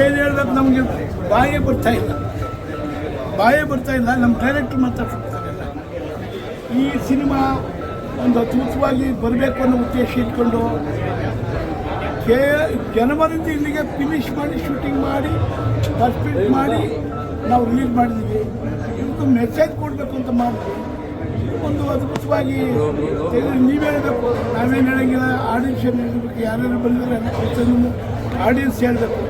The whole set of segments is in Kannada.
ಏನು ಹೇಳ್ಬೇಕು ನಮಗೆ? ಬಾಯೇ ಬರ್ತಾ ಇಲ್ಲ. ಬಾಯೇ ಬರ್ತಾ ಇಲ್ಲ ನಮ್ಮ ಡೈರೆಕ್ಟ್ರ್ ಮಾತಾಡ್ತಾರೆ ಈ ಸಿನಿಮಾ ಒಂದು ಅದ್ಭುತವಾಗಿ ಬರಬೇಕು ಅನ್ನೋ ಉದ್ದೇಶ ಇಟ್ಕೊಂಡು ಕೇ ಜನವರಿಂದ ಇಲ್ಲಿಗೆ ಫಿನಿಶ್ ಮಾಡಿ ಶೂಟಿಂಗ್ ಮಾಡಿ ಪರ್ಫೆಕ್ಟ್ ಮಾಡಿ ನಾವು ರಿಲೀಸ್ ಮಾಡಿದ್ದೀವಿ. ಇದಕ್ಕೆ ಮೆಸೇಜ್ ಕೊಡಬೇಕು ಅಂತ ಮಾಡಿದ್ವಿ. ಒಂದು ಅದ್ಭುತವಾಗಿ ನೀವೇ ಹೇಳಬೇಕು. ನಾವೇನು ಹೇಳಂಗಿಲ್ಲ ಆಡಿಯನ್ಸ್ ಹೇಳಬೇಕು, ಯಾರ್ಯಾರು ಬಂದಿದ್ದಾರೆ ಆಡಿಯನ್ಸ್ ಹೇಳಬೇಕು.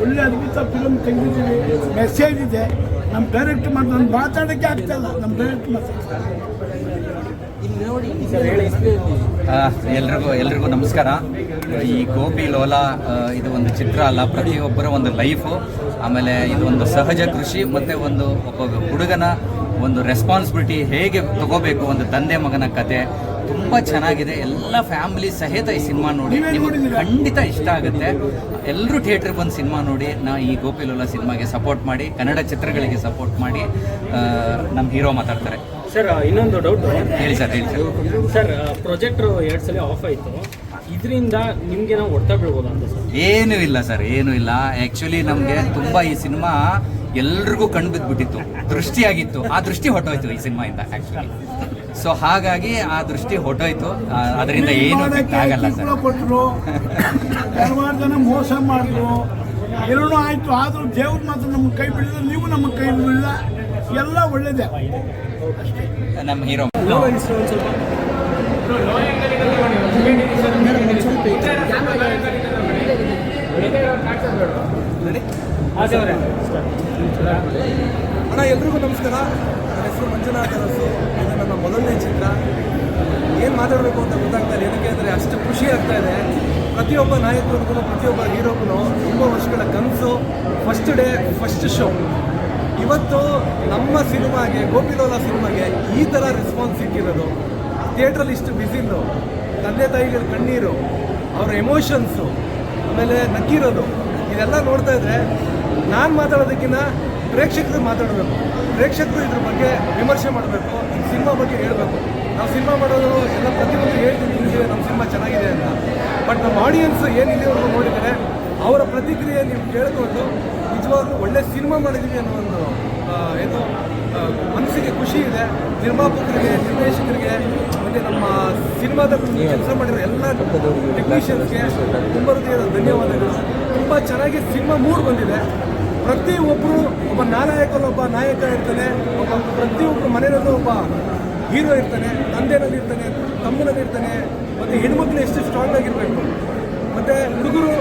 ಒಳ್ಳೆ ಅದ್ಭುತ ಫಿಲಮ್ ತೆಗೆದಿದ್ದೀವಿ. ಮೆಸೇಜ್ ಇದೆ. ನಮ್ಮ ಡೈರೆಕ್ಟ್ ಮಾಡಿ ನಾನು ಮಾತಾಡೋಕ್ಕೆ ಆಗ್ತಾ ಇಲ್ಲ. ನಮ್ಮ ಡೈರೆಕ್ಟ್ ಮಾತಾಡ್ತಾರೆ ಆ, ಎಲ್ರಿಗೂ ಎಲ್ರಿಗೂ ನಮಸ್ಕಾರ. ಈ ಗೋಪಿ ಲೋಲಾ ಇದು ಒಂದು ಚಿತ್ರ ಅಲ್ಲ ಪ್ರತಿಯೊಬ್ಬರ ಒಂದು ಲೈಫು ಆಮೇಲೆ ಇದು ಒಂದು ಸಹಜ ಕೃಷಿ ಮತ್ತು ಒಂದು ಒಬ್ಬ ಹುಡುಗನ ಒಂದು ರೆಸ್ಪಾನ್ಸಿಬಿಲಿಟಿ ಹೇಗೆ ತಗೋಬೇಕು ಒಂದು ತಂದೆ ಮಗನ ಕತೆ ತುಂಬ ಚೆನ್ನಾಗಿದೆ. ಎಲ್ಲ ಫ್ಯಾಮಿಲಿ ಸಹಿತ ಈ ಸಿನಿಮಾ ನೋಡಿ. ನಿಮಗೆ ಖಂಡಿತ ಇಷ್ಟ ಆಗುತ್ತೆ. ಎಲ್ಲರೂ ಥಿಯೇಟ್ರಿಗೆ ಬಂದು ಸಿನಿಮಾ ನೋಡಿ. ನಾ ಈ ಗೋಪಿ ಲೋಲಾ ಸಿನಿಮಾಗೆ ಸಪೋರ್ಟ್ ಮಾಡಿ ಕನ್ನಡ ಚಿತ್ರಗಳಿಗೆ ಸಪೋರ್ಟ್ ಮಾಡಿ ನಮ್ಮ ಹೀರೋ ಮಾತಾಡ್ತಾರೆ. ಸರ್ ಇನ್ನೊಂದು ಡೌಟ್ ಹೇಳಿ ಸರ್ ಹೇಳಿ ಸರ್. ಸರ್ ಪ್ರಾಜೆಕ್ಟ್ರು ಎರಡು ಸಲ ಆಫ್ ಆಯಿತು. ಇದರಿಂದ ನಿಮಗೆ ನಾವು ಹೊಡ್ತಾ ಬೀಳ್ಬೋದಾ ಅಂತ ಸರ್? ಏನೂ ಇಲ್ಲ ಸರ್ ಏನೂ ಇಲ್ಲ. ಆ್ಯಕ್ಚುಲಿ ನಮಗೆ ತುಂಬ ಈ ಸಿನಿಮಾ ಎಲ್ರಿಗೂ ಕಣ್ಣು ಬಿದ್ದುಬಿಟ್ಟಿತ್ತು ದೃಷ್ಟಿಯಾಗಿತ್ತು. ಆ ದೃಷ್ಟಿ ಹೊಟ್ಟೋಯ್ತು ಈ ಸಿನಿಮಾಯಿಂದ ಆ್ಯಕ್ಚುಲಿ ಸೊ ಹಾಗಾಗಿ ಆ ದೃಷ್ಟಿ ಹೊಟ್ಟೋಯ್ತು ಅದರಿಂದ ಏನು ಆಗಲ್ಲ ಸರ್. ಕೊಟ್ಟರು ಹಲವಾರು ಜನ ಮೋಸ ಮಾಡಿದ್ರು. ಎಲ್ಲೂ ಆಯ್ತು. ಆದರೂ ದೇವ್ರು ಮಾತ್ರ ನಮ್ಗೆ ಕೈ ಬಿಡಿದ್ರು ನೀವು ನಮ್ಮ ಕೈ ಬಿಡಲಿಲ್ಲ. ಎಲ್ಲ ಒಳ್ಳೇದೇ. ನಮ್ಮ ಹೀರೋ. ಸ್ವಲ್ಪ. ಎಲ್ರಿಗೂ ನಮಸ್ಕಾರ. ನನ್ನ ಹೆಸರು ಮಂಜುನಾಥ್ ಅರಸು ಇದು ನನ್ನ ಮೊದಲನೇ ಚಿತ್ರ. ಏನು ಮಾತಾಡಬೇಕು ಅಂತ ಗೊತ್ತಾಗ್ತಾ ಇಲ್ಲ. ಏನಕ್ಕೆ ಅಂದರೆ ಅಷ್ಟು ಖುಷಿ ಆಗ್ತಾ ಇದೆ. ಪ್ರತಿಯೊಬ್ಬ ನಾಯಕರಿಗೂ ಪ್ರತಿಯೊಬ್ಬ ಹೀರೋಗೂ ತುಂಬ ವರ್ಷಗಳ ಕನಸು ಫಸ್ಟ್ ಡೇ ಫಸ್ಟ್ ಶೋ ಇವತ್ತು ನಮ್ಮ ಸಿನಿಮಾಗೆ, ಗೋಪಿಲೋಲ ಸಿನಿಮಾಗೆ ಈ ಥರ ರೆಸ್ಪಾನ್ಸ್ ಸಿಕ್ಕಿರೋದು. ಥಿಯೇಟ್ರಲ್ಲಿ ಇಷ್ಟು ಬಿಸಿಲು ತಂದೆ ತಾಯಿಗಳ ಕಣ್ಣೀರು, ಅವರ ಎಮೋಷನ್ಸು ಆಮೇಲೆ ನಕ್ಕಿರೋದು. ಇದೆಲ್ಲ ನೋಡ್ತಾ ಇದ್ರೆ ನಾನು ಮಾತಾಡೋದಕ್ಕಿಂತ ಪ್ರೇಕ್ಷಕರು ಮಾತಾಡಬೇಕು. ಪ್ರೇಕ್ಷಕರು ಇದ್ರ ಬಗ್ಗೆ ವಿಮರ್ಶೆ ಮಾಡಬೇಕು. ಸಿನಿಮಾ ಬಗ್ಗೆ ಹೇಳಬೇಕು. ನಾವು ಸಿನಿಮಾ ಮಾಡೋದು ಎಲ್ಲ ಪ್ರತಿಯೊಂದು ಹೇಳ್ತೀವಿ ಹಿಂಗೆ ನಮ್ಮ ಸಿನಿಮಾ ಚೆನ್ನಾಗಿದೆ ಅಂತ. ಬಟ್ ನಮ್ಮ ಆಡಿಯನ್ಸ್ ಏನಿದೆ ಇಲ್ಲಿವರೆಗೂ ನೋಡಿದರೆ ಅವರ ಪ್ರತಿಕ್ರಿಯೆ ನೀವು ಕೇಳಿಕೊಂಡು ನಿಜವಾಗ್ಲೂ ಒಳ್ಳೆ ಸಿನಿಮಾ ಮಾಡಿದ್ದೀವಿ ಅನ್ನೋ ಒಂದು ಏನು ಮನಸ್ಸಿಗೆ ಖುಷಿ ಇದೆ. ನಿರ್ಮಾಪಕರಿಗೆ, ನಿರ್ದೇಶಕರಿಗೆ, ಮತ್ತು ನಮ್ಮ ಸಿನಿಮಾದ ಕೆಲಸ ಮಾಡಿರೋ ಎಲ್ಲ ಟೆಕ್ನಿಷಿಯನ್ಸ್ಗೆ ತುಂಬ ಹೃದಯದ ಧನ್ಯವಾದಗಳು. ತುಂಬ ಚೆನ್ನಾಗಿ ಸಿನಿಮಾ ಮೂಡ್ ಬಂದಿದೆ. ಪ್ರತಿಯೊಬ್ಬರು ಒಬ್ಬ ನಾಯಕನಲ್ಲಿ ಒಬ್ಬ ನಾಯಕ ಇರ್ತಾನೆ, ಒಬ್ಬ ಪ್ರತಿಯೊಬ್ಬರು ಮನೆಯಲ್ಲೂ ಒಬ್ಬ ಹೀರೋ ಇರ್ತಾನೆ ತಂದೆನಲ್ಲಿ ಇರ್ತಾನೆ, ತಮ್ಮನಲ್ಲಿ ಇರ್ತಾನೆ, ಮತ್ತು ಹೆಣ್ಮಕ್ಳು ಎಷ್ಟು ಸ್ಟ್ರಾಂಗ್ ಆಗಿರಬೇಕು, ಮತ್ತು ಹುಡುಗರು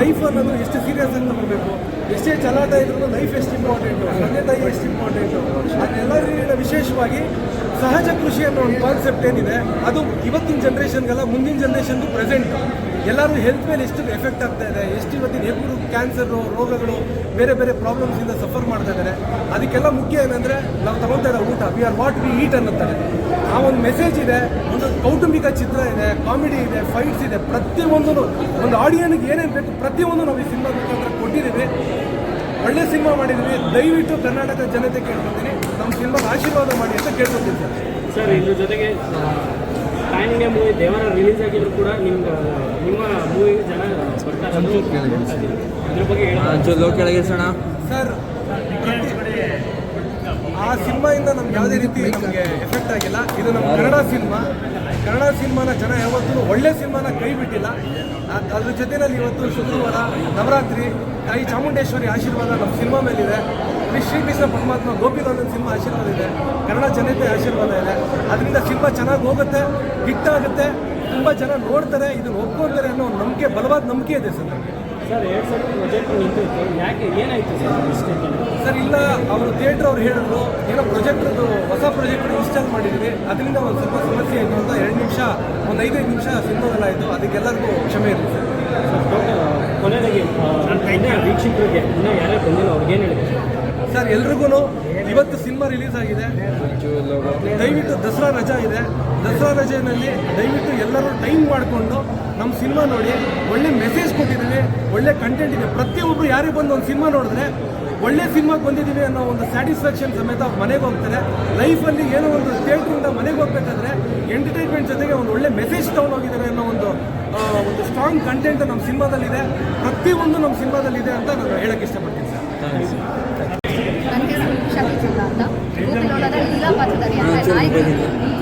ಲೈಫ್ ಅನ್ನೋದು ಎಷ್ಟು ಸೀರಿಯಸ್ ಆಗಿ ತಗೋಬೇಕು ಎಷ್ಟೇ ಚಲಾಟ ಇದ್ರೂ ಲೈಫ್ ಎಷ್ಟು ಇಂಪಾರ್ಟೆಂಟು ತಂದೆ ತಾಯಿ ಎಷ್ಟು ಇಂಪಾರ್ಟೆಂಟು ಅದೆಲ್ಲರಿಗಿಂತ ವಿಶೇಷವಾಗಿ ಸಹಜ ಕೃಷಿ ಅನ್ನೋ ಒಂದು ಕಾನ್ಸೆಪ್ಟ್ ಏನಿದೆ, ಅದು ಇವತ್ತಿನ ಜನ್ರೇಷನ್ಗೆಲ್ಲ ಮುಂದಿನ ಜನ್ರೇಷನ್ದು ಪ್ರೆಸೆಂಟ್ ಎಲ್ಲರೂ ಹೆಲ್ತ್ ಮೇಲೆ ಎಷ್ಟು ಎಫೆಕ್ಟ್ ಆಗ್ತಾ ಇದೆ, ಎಷ್ಟು ಇವತ್ತಿನ ಹೆಗ್ಗುರು ಕ್ಯಾನ್ಸರು ರೋಗಗಳು, ಬೇರೆ ಬೇರೆ ಪ್ರಾಬ್ಲಮ್ಸಿಂದ ಸಫರ್ ಮಾಡ್ತಾ ಇದ್ದಾರೆ ಅದಕ್ಕೆಲ್ಲ ಮುಖ್ಯ ಏನಂದರೆ, ನಾವು ತಗೊಳ್ತಾ ಇರೋ ಊಟ we are what we eat ಅನ್ನುತ್ತಾರೆ. ಆ ಒಂದು ಮೆಸೇಜ್ ಇದೆ, ಒಂದು ಕೌಟುಂಬಿಕ ಚಿತ್ರ ಇದೆ ಕಾಮಿಡಿ ಇದೆ ಫೈಟ್ಸ್ ಇದೆ. ಪ್ರತಿಯೊಂದು ಒಂದು ಆಡಿಯನ್ಗೆ ಏನೇನು ಬೇಕು ಪ್ರತಿಯೊಂದು ನಾವು ಈ ಸಿನಿಮಾ ಮುಖಾಂತರ ಕೊಟ್ಟಿದ್ದೀವಿ. ಒಳ್ಳೆ ಸಿನಿಮಾ ಮಾಡಿದ್ದೀವಿ ದಯವಿಟ್ಟು ಕರ್ನಾಟಕ ಜನತೆ ಕೇಳ್ಕೊತೀನಿ. ನಮ್ಮ ಸಿನಿಮಾಗೆ ಆಶೀರ್ವಾದ ಮಾಡಿ ಅಂತ ಕೇಳ್ಕೊತೀನಿ ಸರ್. ಸರ್ ಇದ್ರ ಜೊತೆಗೆ pan India movie Devara release ಆಗಿದ್ರು ಕೂಡ ನಿಮ್ಮ ನಿಮ್ಮ ಮೂವಿ ಜನ ಬರ್ತಾರೆ ಅದ್ರ ಬಗ್ಗೆ ಹೇಳಿ ಸರ್ ಆ ಸಿನಿಮಾಯಿಂದ ನಮ್ಗೆ ಯಾವುದೇ ರೀತಿ ನಮಗೆ ಎಫೆಕ್ಟ್ ಆಗಿಲ್ಲ. ಇದು ನಮ್ಮ ಕನ್ನಡ ಸಿನಿಮಾ. ಕನ್ನಡ ಸಿನಿಮಾನ ಜನ ಯಾವತ್ತೂ ಒಳ್ಳೆ ಸಿನಿಮಾನ ಕೈ ಬಿಟ್ಟಿಲ್ಲ. ಅದ್- ಅದ್ರ ಜೊತೆಯಲ್ಲಿ ಇವತ್ತು ಶುಕ್ರವಾರ ನವರಾತ್ರಿ, ತಾಯಿ ಚಾಮುಂಡೇಶ್ವರಿ ಆಶೀರ್ವಾದ ನಮ್ಮ ಸಿನಿಮಾ ಮೇಲಿದೆ. ಶ್ರೀ ಶ್ರೀಕೃಷ್ಣ ಪರಮಾತ್ಮ ಗೋಪಿನಾಥನ್ ಸಿನಿಮಾ ಆಶೀರ್ವಾದ ಇದೆ. ಕನ್ನಡ ಜನತೆ ಆಶೀರ್ವಾದ ಇದೆ. ಅದರಿಂದ ಸಿನಿಮಾ ಚೆನ್ನಾಗಿ ಹೋಗುತ್ತೆ, ಹಿಟ್ ಆಗುತ್ತೆ, ತುಂಬ ಜನ ನೋಡ್ತಾರೆ, ಇದನ್ನು ಒಪ್ಕೊಳ್ತಾರೆ ಅನ್ನೋ ನಂಬಿಕೆ, ಬಲವಾದ ನಂಬಿಕೆ ಇದೆ ಸರ್ ಸರ್ ಎರಡು ಸಲ ಪ್ರಾಜೆಕ್ಟ್ ನಿಂತಿತ್ತು ಯಾಕೆ? ಏನಾಯಿತು ಸರ್ ಮಿಸ್ಟೇಕ್ ಸರ್ ಇಲ್ಲ ಅವರು ಥಿಯೇಟರ್ ಅವ್ರು ಹೇಳಿದ್ರು ಏನೋ ಪ್ರೊಜೆಕ್ಟ್ರದ್ದು ಹೊಸ ಪ್ರಾಜೆಕ್ಟ್ ಇನ್ಸ್ಟಾಲ್ ಮಾಡಿದ್ವಿ. ಅದರಿಂದ ಒಂದು ಸ್ವಲ್ಪ ಸಮಸ್ಯೆ ಆಯಿತು ಅಂತ ಎರಡು ನಿಮಿಷ ಒಂದು ಐದೈದು ನಿಮಿಷ ಸಿಂಧೋದಲ್ಲ ಆಯಿತು. ಅದಕ್ಕೆಲ್ಲರಿಗೂ ಕ್ಷಮೆ ಇರಲಿ ಸರ್. ಕೊನೆಗೆ ಕೊನೆಯದಾಗಿ ವೀಕ್ಷಕರಿಗೆ ಇನ್ನೂ ಯಾರೇ ಬಂದಿಲ್ಲ ಅವ್ರಿಗೇನು ಹೇಳಿದ್ರು ಸರ್ ಎಲ್ರಿಗೂ ಇವತ್ತು ಸಿನಿಮಾ ರಿಲೀಸ್ ಆಗಿದೆ. ದಯವಿಟ್ಟು ದಸರಾ ರಜಾ ಇದೆ. ದಸರಾ ರಜೆಯಲ್ಲಿ ದಯವಿಟ್ಟು ಎಲ್ಲರೂ ಟೈಮ್ ಮಾಡಿಕೊಂಡು ನಮ್ಮ ಸಿನಿಮಾ ನೋಡಿ. ಒಳ್ಳೆ ಮೆಸೇಜ್ ಕೊಟ್ಟಿದ್ದೀವಿ. ಒಳ್ಳೆ ಕಂಟೆಂಟ್ ಇದೆ. ಪ್ರತಿಯೊಬ್ಬರು ಯಾರಿಗೆ ಬಂದು ಒಂದು ಸಿನಿಮಾ ನೋಡಿದ್ರೆ ಒಳ್ಳೆ ಸಿನಿಮಾಗೆ ಬಂದಿದ್ದೀವಿ ಅನ್ನೋ ಒಂದು ಸ್ಯಾಟಿಸ್ಫ್ಯಾಕ್ಷನ್ ಸಮೇತ ಮನೆಗೆ ಹೋಗ್ತಾರೆ. ಲೈಫಲ್ಲಿ ಏನೋ ಒಂದು ಥಿಯೇಟ್ರಿಂದ ಮನೆಗೆ ಹೋಗ್ಬೇಕಾದ್ರೆ ಎಂಟರ್ಟೈನ್ಮೆಂಟ್ ಜೊತೆಗೆ ಒಂದು ಒಳ್ಳೆ ಮೆಸೇಜ್ ತೊಗೊಂಡೋಗಿದ್ದಾರೆ ಅನ್ನೋ ಒಂದು ಒಂದು ಸ್ಟ್ರಾಂಗ್ ಕಂಟೆಂಟ್ ನಮ್ಮ ಸಿನಿಮಾದಲ್ಲಿದೆ. ಪ್ರತಿಯೊಂದು ನಮ್ಮ ಸಿನಿಮಾದಲ್ಲಿದೆ ಅಂತ ನಾನು ಹೇಳಕ್ಕೆ ಇಷ್ಟಪಡ್ತೀನಿ ಸರ್ ನನ್ನ ಹೆಸರು ಶಕ್ತಿ ಚಂದ್ರ ಅಂತ ಗೋಪಿಲೋಲದ ಲೀಲಾ ಪಾತ್ರಧಾರಿ ಅಂತ